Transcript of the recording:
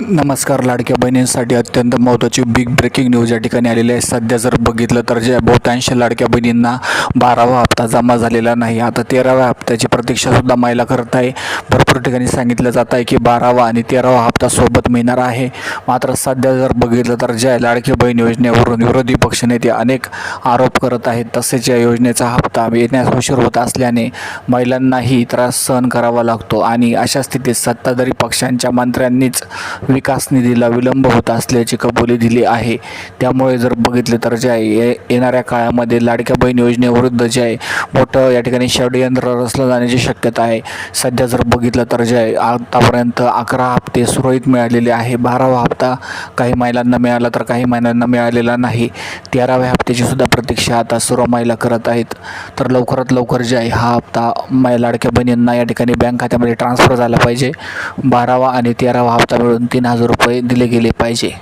नमस्कार लाडक्या बहिणींसाठी अत्यंत महत्त्वाची बिग ब्रेकिंग न्यूज या ठिकाणी आलेली आहे. सध्या जर बघितलं तर ज्या बहुतांश लाडक्या बहिणींना बारावा हप्ता जमा झालेला नाही. आता तेराव्या हप्त्याची प्रतीक्षासुद्धा महिला करत आहे. भरपूर ठिकाणी सांगितलं जात आहे की बारावा आणि तेरावा हप्ता सोबत मिळणार आहे. मात्र सध्या जर बघितलं तर ज्या लाडकी बहीण योजनेवरून विरोधी पक्षनेते अनेक आरोप करत आहेत तसेच या योजनेचा हप्ता येण्यास उशीर होत असल्याने महिलांनाही त्रास सहन करावा लागतो. आणि अशा स्थितीत सत्ताधारी पक्षांच्या मंत्र्यांनीच विकास निधीला विलंब होत असल्याची कबुली दिली आहे. त्यामुळे जर बघितले तर जे आहे ये- येणाऱ्या काळामध्ये लाडक्या बहीण योजनेविरुद्ध जे आहे मोठं या ठिकाणी षडयंत्र रचलं जाण्याची शक्यता आहे. सध्या जर बघितलं तर जे आहे आतापर्यंत अकरा हप्ते सुरळीत मिळालेले आहे. बारावा हप्ता काही महिलांना मिळाला तर काही महिलांना मिळालेला नाही. तेराव्या हप्त्याची सुद्धा प्रतीक्षा आता सर्व महिला करत आहेत. तर लवकरात लवकर जे आहे हा हप्ता मै लाडक्या बहिणींना या ठिकाणी बँक खात्यामध्ये ट्रान्सफर झाला पाहिजे. बारावा आणि तेरावा हप्ता मिळून ते तीन हजार रुपये दिले गेले पाहिजे.